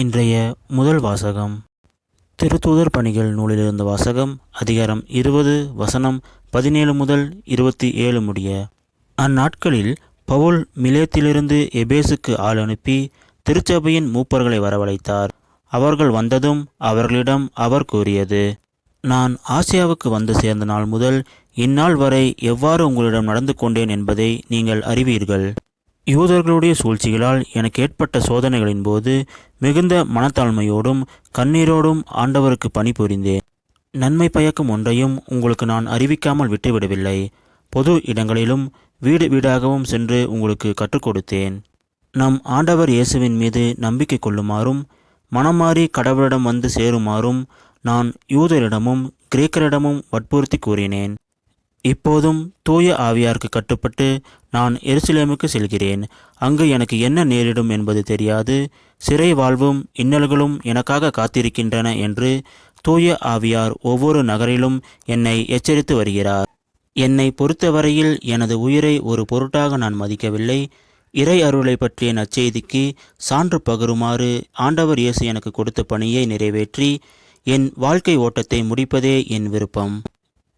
இன்றைய முதல் வாசகம். திருத்தூதர் பணிகள் நூலிலிருந்த வாசகம் அதிகாரம் இருபது வசனம் பதினேழு முதல் இருபத்தி ஏழு முடிய. அந்நாட்களில் பவுல் மிலேத்திலிருந்து எபேசுக்கு ஆள் அனுப்பி திருச்சபையின் மூப்பர்களை வரவழைத்தார். அவர்கள் வந்ததும் அவர்களிடம் அவர் கூறியது நான் ஆசியாவுக்கு வந்து சேர்ந்த நாள் முதல் இந்நாள் வரை எவ்வாறு உங்களிடம் நடந்து கொண்டேன் என்பதை நீங்கள் அறிவீர்கள். யூதர்களுடைய சூழ்ச்சிகளால் எனக்கு ஏற்பட்ட சோதனைகளின் போது மிகுந்த மனத்தாழ்மையோடும் கண்ணீரோடும் ஆண்டவருக்கு பணிபுரிந்தேன். நன்மை பயக்கும் ஒன்றையும் உங்களுக்கு நான் அறிவிக்காமல் விட்டுவிடவில்லை. பொது இடங்களிலும் வீடு வீடாகவும் சென்று உங்களுக்கு கற்றுக் கொடுத்தேன் நம் ஆண்டவர் இயேசுவின் மீது நம்பிக்கை கொள்ளுமாறும் மனமாறி கடவுளிடம் வந்து சேருமாறும் நான் யூதரிடமும் கிரேக்கரிடமும் வற்புறுத்தி கூறினேன். இப்போதும் தூய ஆவியாருக்கு கட்டுப்பட்டு நான் எருசலேமுக்கு செல்கிறேன். அங்கு எனக்கு என்ன நேரிடும் என்பது தெரியாது. சிறை வாழ்வும் இன்னல்களும் எனக்காக காத்திருக்கின்றன என்று தூய ஆவியார் ஒவ்வொரு நகரிலும் என்னை எச்சரித்து வருகிறார். என்னை பொறுத்தவரையில் எனது உயிரை ஒரு பொருட்டாக நான் மதிக்கவில்லை. இறை அருளை பற்றிய நற்செய்திக்கு சான்று பகருமாறு ஆண்டவர் இயேசு எனக்கு கொடுத்த பணியை நிறைவேற்றி என் வாழ்க்கை ஓட்டத்தை முடிப்பதே என் விருப்பம்.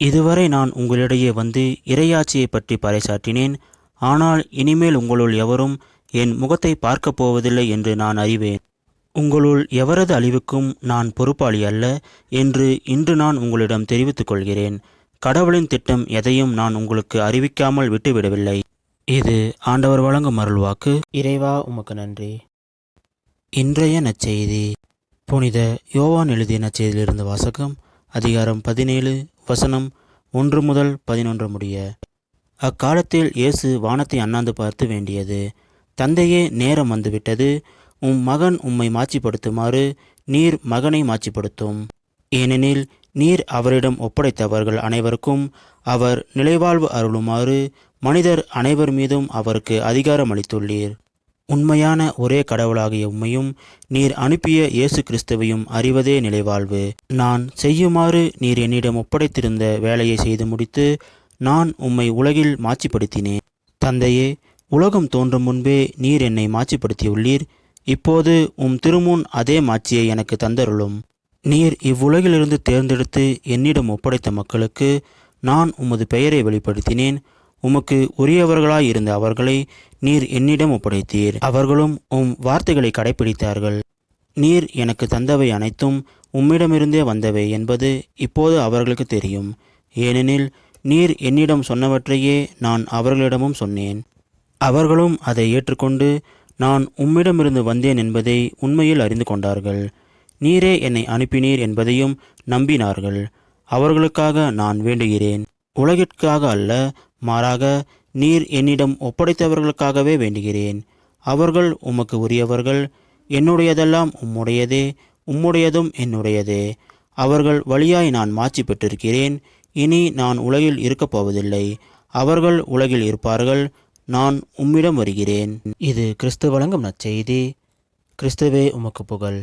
இதுவரை நான் உங்களிடையே வந்து இறையாட்சியை பற்றி பறைசாற்றினேன். ஆனால் இனிமேல் உங்களுள் எவரும் என் முகத்தை பார்க்கப் போவதில்லை என்று நான் அறிவேன். உங்களுள் எவரது அழிவுக்கும் நான் பொறுப்பாளி அல்ல என்று இன்று நான் உங்களிடம் தெரிவித்துக் கொள்கிறேன். கடவுளின் திட்டம் எதையும் நான் உங்களுக்கு அறிவிக்காமல் விட்டுவிடவில்லை. இது ஆண்டவர் வழங்கும் அருள்வாக்கு இறைவா உமக்கு நன்றி. இன்றைய நற்செய்தி. புனித யோவான் எழுதிய நற்செய்தியிலிருந்து வாசகம் அதிகாரம் பதினேழு வசனம் ஒன்று முதல் பதினொன்று முடிய. அக்காலத்தில் இயேசு வானத்தை அண்ணாந்து பார்த்து வேண்டியது தந்தையே நேரம் வந்துவிட்டது. உம் மகன் உம்மை மாட்சிப்படுத்துமாறு நீர் மகனை மாட்சிப்படுத்தும். ஏனெனில் நீர் அவரிடம் ஒப்படைத்தவர்கள் அனைவருக்கும் அவர் நிலைவாழ்வு அருளுமாறு மனிதர் அனைவர் மீதும் அவருக்கு அதிகாரம் அளித்துள்ளீர். உண்மையான ஒரே கடவுளாகிய உம்மையும் நீர் அனுப்பிய இயேசு கிறிஸ்துவையும் அறிவதே நிலைவாழ்வு. நான் செய்யுமாறு நீர் என்னிடம் ஒப்படைத்திருந்த வேலையை செய்து முடித்து நான் உம்மை உலகில் மாட்சிப்படுத்தினேன். தந்தையே உலகம் தோன்றும் முன்பே நீர் என்னை மாட்சிப்படுத்தியுள்ளீர். இப்போது உம் திருமுன் அதே மாட்சியை எனக்கு தந்தருளும். நீர் இவ்வுலகிலிருந்து தேர்ந்தெடுத்து என்னிடம் ஒப்படைத்த மக்களுக்கு நான் உமது பெயரை வெளிப்படுத்தினேன். உமக்கு உரியவர்களாய் இருந்த அவர்களை நீர் என்னிடம் ஒப்படைத்தீர். அவர்களும் உம் வார்த்தைகளை கடைப்பிடித்தார்கள். நீர் எனக்கு தந்தவை அனைத்தும் உம்மிடமிருந்தே வந்தவை என்பது இப்போது அவர்களுக்கு தெரியும். ஏனெனில் நீர் என்னிடம் சொன்னவற்றையே நான் அவர்களிடமும் சொன்னேன். அவர்களும் அதை ஏற்றுக்கொண்டு நான் உம்மிடமிருந்து வந்தேன் என்பதை உண்மையில் அறிந்து கொண்டார்கள். நீரே என்னை அனுப்பினீர் என்பதையும் நம்பினார்கள். அவர்களுக்காக நான் வேண்டுகிறேன். உலகிற்காக அல்ல மாறாக நீர் என்னிடம் ஒப்படைத்தவர்களுக்காகவே வேண்டுகிறேன். அவர்கள் உமக்கு உரியவர்கள் என்னுடையதெல்லாம் உம்முடையதே உம்முடையதும் என்னுடையதே. அவர்கள் வழியாய் நான் மாட்சி பெற்றிருக்கிறேன் இனி நான் உலகில் இருக்கப் போவதில்லை. அவர்கள் உலகில் இருப்பார்கள் நான் உம்மிடம் வருகிறேன். இது கிறிஸ்து வழங்கும் நற்செய்தி. கிறிஸ்துவே உமக்கு புகழ்.